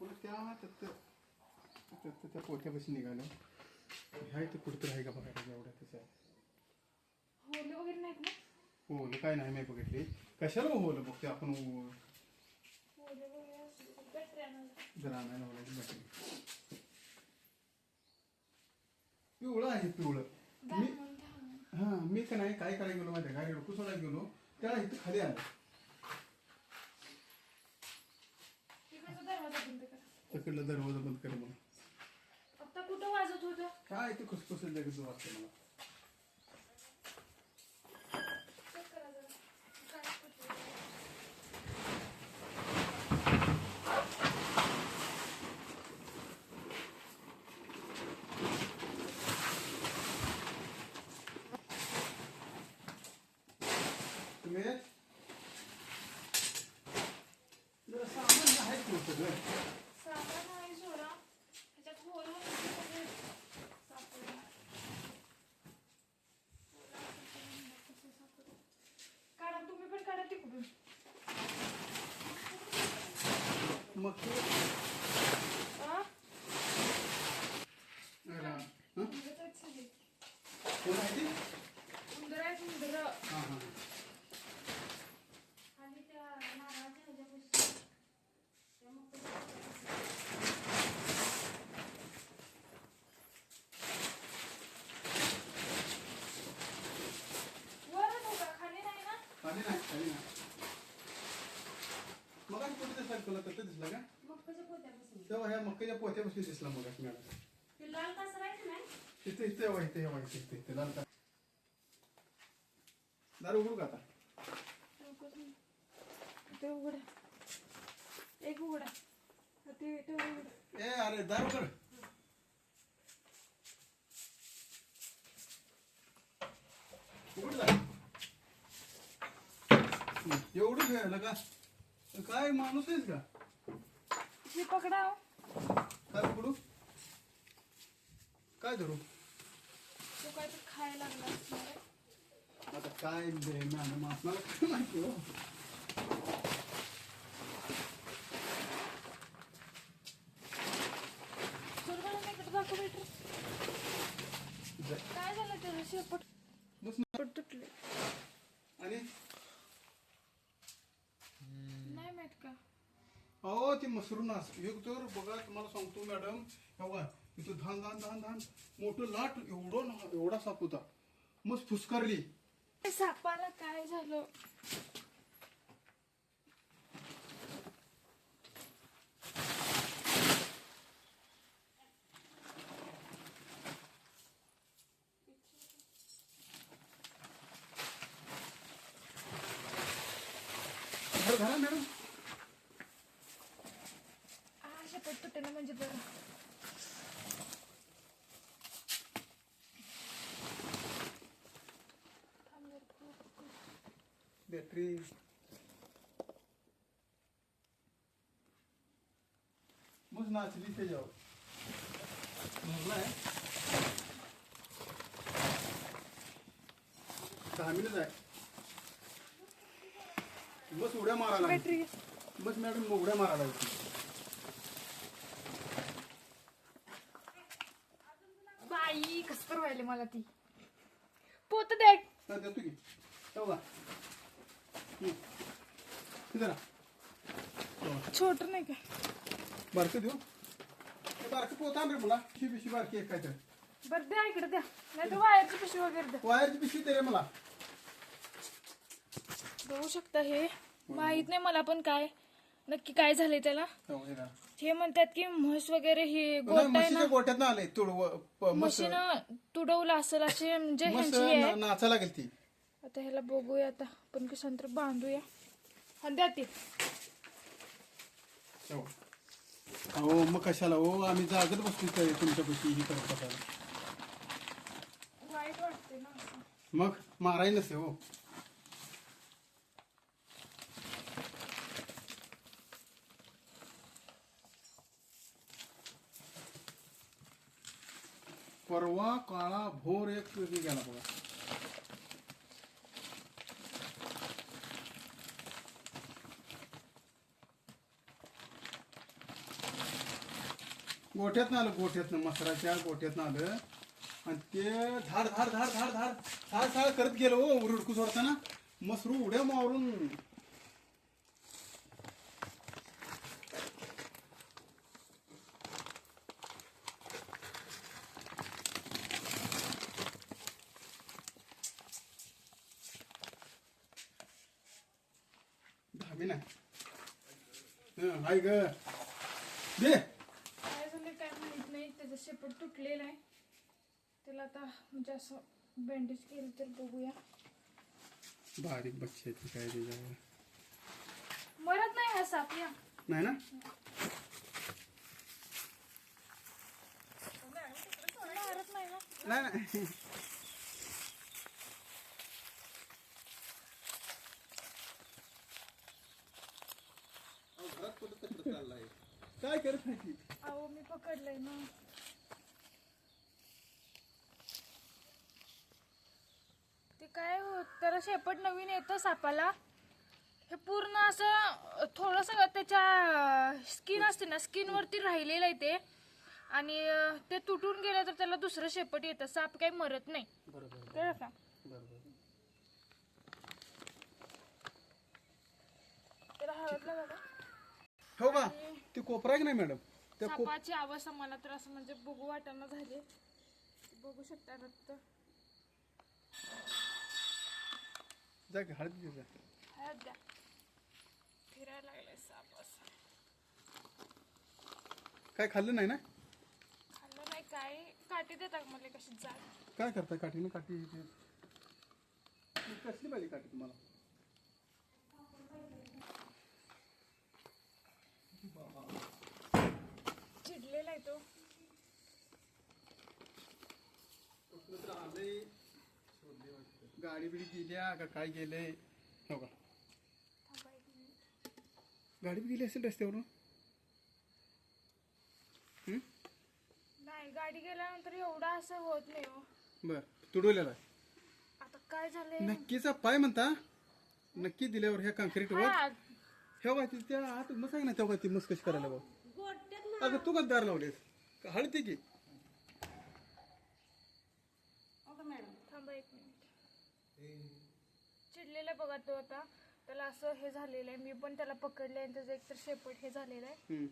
त्या त्या- त्या त्या- त्या पोत्यापाशी निघालो. ह्या इथं कुठं आहे का बघायला एवढ्या त्याच्या? होले वगैरे नाहीत ना? होलं काय नाही मी बघितली. कशाला होलं बघते आपण तर. जर आणायला ओळखली बघते पिवळं आहे पिवळं. मी. हा मी का नाही काय करायला गेलो माहिती आहे का? रडकू सोडायला गेलो. त्याला इथं खाली आलं तिकडचा दरवाजा बंद करा तिकडला दरवाजा बंद कर म्हणून. आता कुठं वाजत होतं? काय ते खुसखुस लगेच वाटतं मला चेक करा जरा काय होतंय. तुम्ही जरा सामान आहे की सगळं सामान आहे सोडा ह्याच्यात होल वगैरे सगळे सापडलं. होलं असेल तर कसं सापडलं. काढा तुम्ही पण काढा तिकडून मग ते आ? जरा, हं? उंदरं आहेत सगळे. कोण आहे ते? उंदरं आहेत उंदरं. हा, हा. खाली त्या नारळाच्या ह्याच्यापाशी त्या मोठ्या- वरच होता, खाली नाही ना? खाली नाही खाली नाही मग आणि कुठे दिसला तुला तिथं दिसला का मक्काच्या पोत्यापासून. तेव्हा ह्या मक्काच्या पोत्यापासून दिसला मग मॅडम ते लाल कासर आहे? इथे इथे हवा इथे हवा इथे इथे इथे लाल का दारू उघडू का आता. ते उघडा. एक उघडा. ते ते उघडा. ए अरे दारू कर उघड जा. हं, एवढं घ्यायला का काय माणूस आहेस का हे पकडा हो. काय उघडू काय धरू तो काय तर खायला लागला असणार आहे. आता काय दे मॅडम आपल्याला काय माहिती हो सुरगाला नाही इकडे दाखव बेटर. जा. काय झालं त्याचं शेपट बस ना. शेपट तुटले आणि नाही माहीत का अहो ती मसरूनास एक तर बघा तुम्हाला सांगतो मॅडम बघा इथं धान धान धान धान मोठं लाट एवढं ना- एवढा साप होता. मस्त फुसकारली. ते सापाला काय झालं? घर घाला मॅडम आ शेपट तुटलं म्हणजे बरं थांब जरा. बॅटरी मग नाचली त्याच्यावर भरलाय दहा मिनिट आहे बस उड्या मारायला बस मॅडम उड्या मारायला. बाई कस व्हायले मला ती पोत देतो की छोट नाही का? बारकं देऊ? हे बारकं पोता रे मला. पिशी पिशी बारकी एक काय तर. बरं द्या इकडे द्या. नाही तर वायरची पिशवी वगैरे द्या. वायरची पिशवी दे रे मला. बघू शकता हे. माहीत नाही मला पण काय. नक्की काय झालंय त्याला. हे. हे म्हणतात की म्हस वगैरे ही नाही, गोट आहे ना? गोट्यात आले तुडव म्हशीनं तुडवलं असेल असे म्हणजे मस्त ह्यांची आहे. ना- नाचायला लागेल ती. आता ह्याला बघूया आता. पण कसं तर बांधूया. हा द्या ते. अहो मग कशाला? हो आम्ही जागत बसतो इथं तुमच्यापाशी ही करत बसायला. वाईट वाटते ना असं. मग माराय नसते हो. परवा काळा भोर एक हे गेला बघा. गोठ्यातनं आलं गोठ्यातनं. मसराच्या गोठ्यातनं आलं. आणि ते धाड धाड धाड धाड धाड साळ साळ करत गेलो हो रुडकू सोडताना मसरू उड्या मारून. धामी ना हाय ग. दे काय झालं काय माहीत नाही त्याचं शेपट तुटलेलं आहे. त्याला आता म्हणजे असं बँडेज केलं तर बघूया. बारीक बच्चे काय त्याच्यावर मरत नाही हा साप या. नाही ना? मारत नाही ना नाही नाही. काय करत नाही? अहो मी पकडलंय ना ते काय हो शेपट नवीन येतं सापाला. हे पूर्ण असं थोडस त्याच्या स्किन असते ना स्किन वरती राहिलेलं आहे ते. आणि ते तुटून गेलं तर त्याला दुसरं शेपट येतं. साप काही मरत नाही. बरोबर का? हो का ते कोपरा की नाही मॅडम? त्या सापाची अवस्था मला तर असं म्हणजे बघू वाटाणा झाली. बघू शकता रक्त. जा की हळद दे जा. हळद द्या. फिरायला लागलाय साप असं. काय खाल्लं नाही ना? खाल्लं नाही काय? काठी देतात मला कशी जाड काय करताय काठीनं काठी ते- ती कसली पाहिजे काठी तुम्हाला? चिडलेला आहे तो. गाडी बिडी गेल्या का काय गेलंय हो का. गाडी बी गेली असेल रस्त्यावरून? हं? नाही गाडी गेल्यानंतर एवढा असं होत नाही हो. बर तुडवलेला आहे. आता काय झालंय? नक्कीचा पाय म्हणता. नक्की दिल्यावर ह्या काँक्रीटवर हा, हे. बघा ती त्या आत मग सांग ना तेव्हा ती मस्त कशी करायला बघ. अगं तू का दार लावलेस? का हळती की थांबा एक मिनिट चिडलेला बघा तो आता. त्याला असं हे झालेलं आहे. मी पण त्याला पकडलंय आणि त्याचं एकतर शेपट हे झालेलं आहे. हं.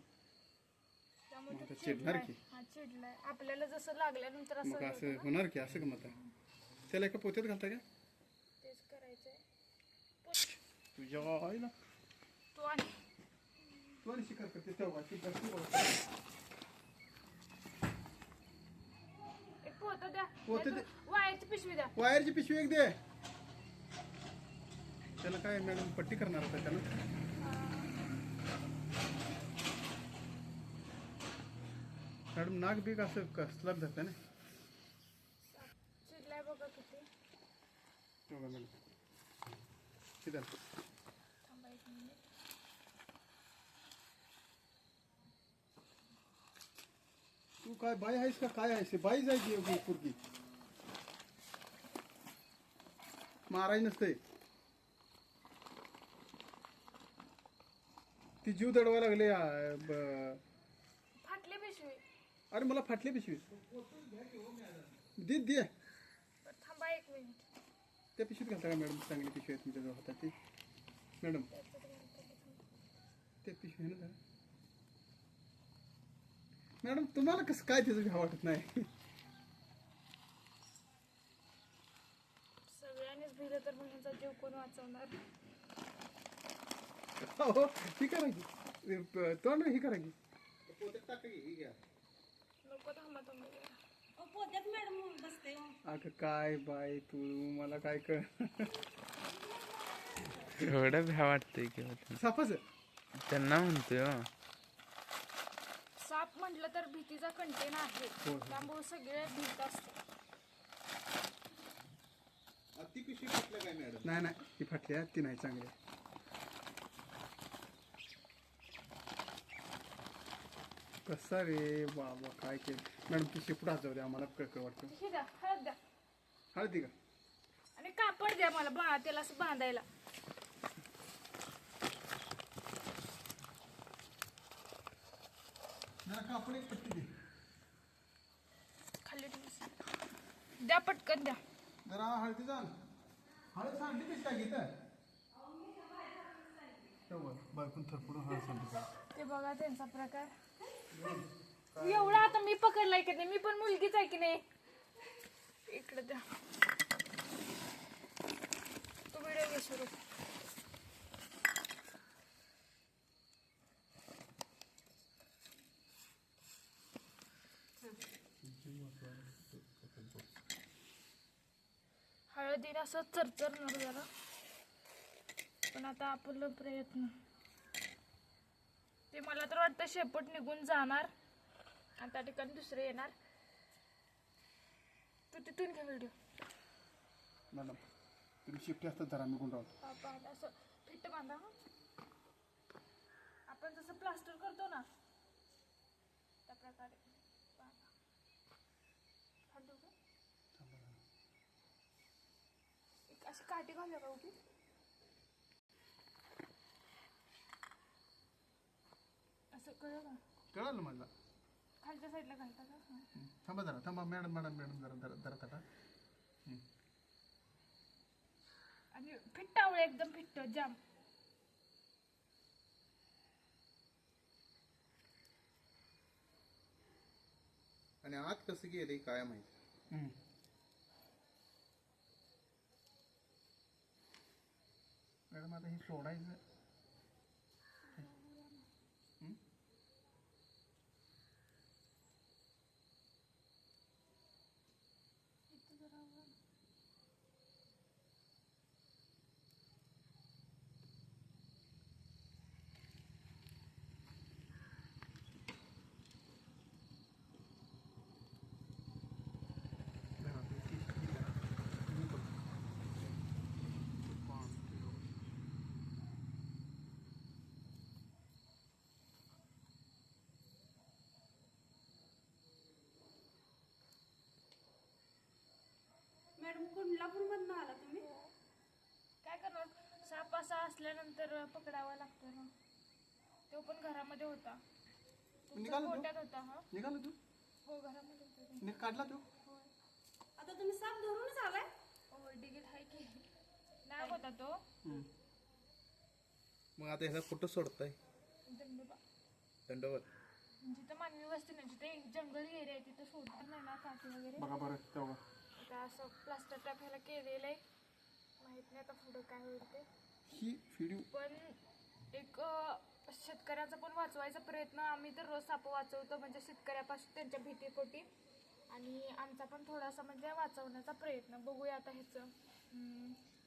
त्यामुळे मग तो आता चिडणार चिडलाय की? हा चिडलाय. आपल्याला जसं लागल्यानंतर असं मग होतं असं ना, होणार की? असं का म्हणता त्याला एका पोत्यात घालता का? तेच करायचंय. तुझ्या आईला तो आणि तू आणि शिकार करते तेव्हा. ती बसली बघा. एक पोतं द्या. पोतं नाहीतर वायरची पिशवी द्या. वायरची पिशवी एक दे. त्याला काय मॅडम पट्टी करणार होता त्याला मॅडम नाक बीक असं ना? चिडलाय बघा किती. मॅडम? किती थांबा एक मिनिट तू काय बाई आहेस का काय आहेस? बाई जायची माराय नसते ती जीव दडवा लागले आ, ब- फाटली पिशवी. अरे मला फाटली पिशवी. दे दे. बरं, थांबा एक मिनिट. त्या पिशवीत घालता का मॅडम? चांगली पिशवी आहे तुमच्या जवळ हाताची. मॅडम त्या पिशवी आहे ना जरा. मॅडम तुम्हाला कसं काय त्याचं घ्या वाटत नाही? सगळ्यांनीच भिलं तर ह्यांचा जीव कोण वाचवणार? हो ही करा की प- तोंड ही करा की नको थांबा तुम्ही जरा. पोत्यात मॅडम बसते हो. अगं काय बाई तू मला काय कर एवढं भ्या वाटतंय की होतं. सापाच त्यांना म्हणतोय हो. साप म्हटलं तर भीतीचा कंटेन आहे हो. त्यामुळे सगळे भीत असते नाही नाही ती फाटली आहे ती नाही चांगली आहे. कसा रे बाबा काय केलं? मॅडम ती शिपडा जाऊ द्या? आम्हाला कळकळ वाटतं. हे द्या हळद द्या. हळदी का? आणि कापड द्या मला बा त्याला असं बांधायला. जरा कापड एक दे. खाली ठेवा. द्या पटकन द्या. जरा हळदी जाण हळद सांडली कशी काय घेतं बरं थरपडून हळद सांडली. ते बघा त्यांचा प्रकार. एवढा आता मी पकडलाय की नाही? मी पण मुलगीच आहे की नाही? इकडे द्या. तू व्हिडिओ घे सुरू. हळदीला असं चरचरणार जरा. पण आता आपलं प्रयत्न. शेपट निघून जाणार. आणि त्या ठिकाणी दुसरे येणार. तू तिथून घे व्हिडिओ मॅडम तुम्ही शिफ्टी असतात जरा मी गुंडावतो बाबा असं फिट्ट बांधा हं. आपण जसं प्लास्टर करतो ना त्या प्रकारे बांधा. हात? एक अशी काठी घालूया का उभी असं कळलं का? कळलं मला. खालच्या साईडला घालता का? हं. थांबा जरा थांबा मॅडम मॅडम मॅडम जरा जरा जरा टाका आणि फिट्ट आवळे एकदम फिट्ट जाम. आणि आत कसं गेले काय माहिती. मॅडम आता हे सोडायचं हम्म? जरा ते शिस्तीत जरा. तुम्ही बघा. पाच किलो. मॅडम कोल्हापूरमधनं आला तुम्ही काय करणार साप असा असल्यानंतर पकडावा लागतो ना. तो पण घरामध्ये होता. तुमच्या निघाला तो? होता हा? निघाला तू? हो घरामध्ये होता तो. काढला तू? होय. आता तुम्ही साप धरूनच आलाय? हो डिगीत आहे की. नाग होता तो. मग आता ह्याला कुठं सोडताय. दंडोबा. जिथं मानवी वस्ती नाही जिथे जंगल एरिया आहे तिथं सोडणार नाही ना काठी वगैरे? बघा बरं तेव्हा. आता असं प्लास्टर टाक ह्याला केलेलं आहे. माहीत नाही आता पुढं काय होईल ते. ही व्हिडिओ पण एक शेतकऱ्याचा पण वाचवायचा प्रयत्न. आम्ही तर रोज साप वाचवतो. म्हणजे शेतकऱ्यापासून त्यांच्या भीतीपोटी. आणि आमचा पण थोडासा म्हणजे वाचवण्याचा प्रयत्न. बघूया आता ह्याचं.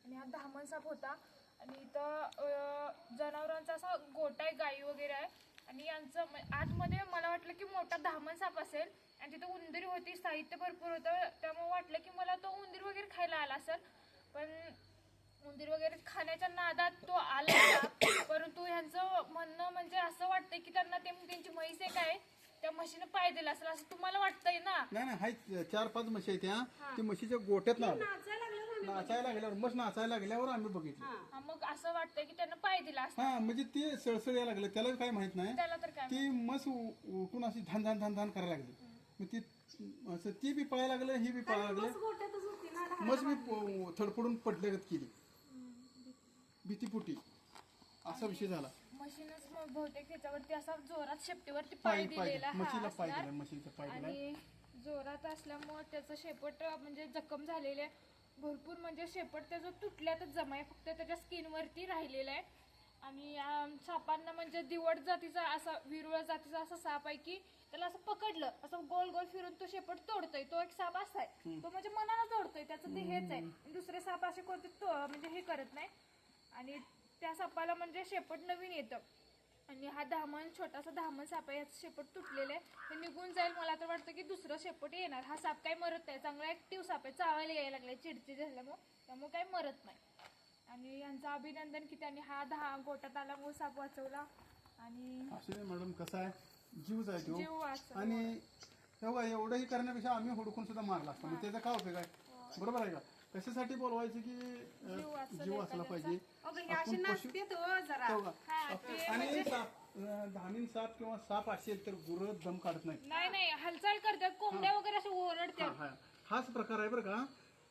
आणि हा धामण साप होता. आणि इथं जनावरांचा असा गोटा आहे गाई वगैरे आहे. आणि यांचं म- आतमध्ये मला वाटलं की मोठा धामण साप असेल. आणि तिथं उंदीर होती. साहित्य भरपूर होतं. त्यामुळे वाटलं की मला तो उंदीर वगैरे खायला आला असेल. पण उंदीर वगैरे खाण्याच्या नादात तो आला. परंतु ह्यांचं म्हणणं म्हणजे असं वाटतंय की त्यांना ते त्यांची म्हैस आहे काय त्या म्हशीनं पाय दिला असेल. असं तुम्हाला वाटतंय ना? नाही नाही हाय चार पाच म्हशी आहेत त्या ती म्हशीच्या गोट्यात ना नाचायला लागल्यावर आम्ही नाचायला लागल्यावर मस्त नाचायला लागल्यावर आम्ही बघितलं. हा, मग असं वाटतंय की त्यानं पाय दिला असं हा म्हणजे ते सळसळ यायला लागलं. त्याला काय माहीत नाही. त्याला तर काय ती मस्त उ- उठून अशी धान धान धान धान करायला लागली. मग ती असं ती बी पळायला लागलं ही बी पळायला लागलं. गोट्यातच होती ना मस्त मी प- थडपडून पडल्यागत केली. भीतीपुटी असा विषय झाला. म्हशीनच मग बहुतेक त्याच्यावरती असा जोरात शेपटीवरती पाय पाय पाय दिलेला हा असणार. पाय दिला. आणि जोरात असल्यामुळं त्याचं शेपट म्हणजे जखम झालेले भरपूर म्हणजे शेपट त्याचं तुटल्यातच जमा आहे. फक्त त्याच्या स्किनवरती राहिलेलं आहे. आणि अं, सापांना म्हणजे दिवड जातीचा असा विरुळ जातीचा असा साप आहे की त्याला असं पकडलं असं गोल गोल फिरून तो शेपट तोडतोय. तो एक साप असा आहे. तो म्हणजे मनाला तोडतोय त्याचं ते हेच आहे. दुसरे साप असे कोणते तो म्हणजे हे करत नाही. आणि त्या सापाला म्हणजे शेपट नवीन येतं. आणि हा धामण छोटासा धामण साप आहे याचं शेपट तुटलेलं आहे. हे निघून जाईल मला तर वाटतं की दुसरं शेपट येणार. हा साप काही मरत नाही. चांगला ऍक्टिव्ह साप आहे. चावायला यायला लागलाय चिडचिड झाल्यामुळे. त्यामुळे काही मरत नाही. आणि यांचं अभिनंदन की त्यांनी हा दहा गोटात आल्यामुळे साप वाचवला. आणि मॅडम कसं आहे? जीवच आहे जीव तो वाचवला. आणि तेव्हा एवढंही करण्यापेक्षा आम्ही हुडकून सुद्धा मारला असतो. मग त्याचा काय उपयोग आहे? बरोबर आहे का? कशासाठी बोलवायचं की अं, जीव वाचला जीव वाचला पाहिजे? अगं हे असे आपण पशु नाचते तो जरा. तेव्हा हा ते आणि साप अं, धामीन साप किंवा साप असेल तर गुरं दम काढत नाही नाही नाही हालचाल करतात. कोंबड्या वगैरे असे ओरडतात. हा हाच प्रकार आहे बरं का.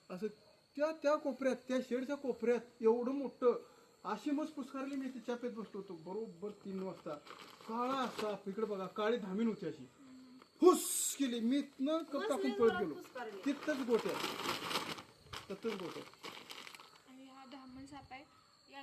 असं त्या त्या कोपऱ्यात त्या शेडच्या कोपऱ्यात एवढं मोठं अशी मस्त पुस्कारली मी तिच्या पेत बसलो होतो. बरोबर तीन वाजता. काळा साप इकडे बघा काळी धामीन होती अशी. हुस केली. मी इथनं कप टाकून पळत गेलो. तिथंच गोट्यात तिथंच गोट्यात आणि हा धामण साप आहे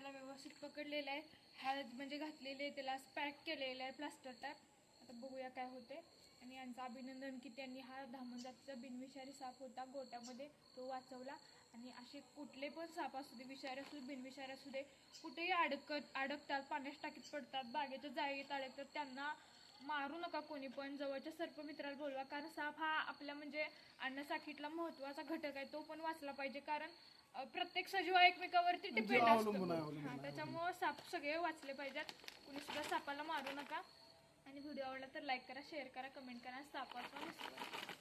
त्याला व्यवस्थित पकडलेलं आहे. हळद म्हणजे घातलेले आहे त्याला पॅक केलेलं आहे प्लास्टर टॅप आता बघूया काय होते आणि यांचं अभिनंदन की त्यांनी हा धामणजातीचा बिनविषारी साप होता गोट्यामध्ये तो वाचवला. आणि असे कुठले पण साप असू दे विषारी असू दे बिनविषारी असू दे कुठेही अडकत अडकतात पाण्यास टाकीत पडतात बागेच्या जाळीत अडकतात त्यांना मारू नका कोणी पण. जवळच्या सर्पमित्राला बोलवा. कारण साप हा आपल्या म्हणजे अन्नसाखीतला महत्त्वाचा घटक आहे. तो पण वाचला पाहिजे. कारण अ, प्रत्येक सजीव एकमेकावरती डिपेंड अवलंबून आहे, असतो अवलंबून हा त्याच्यामुळं साप सगळे वाचले पाहिजेत. कुणी सुद्धा सापाला मारू नका. आणि व्हिडिओ आवडला तर लाईक करा शेअर करा कमेंट करा. सापाचा नसतो.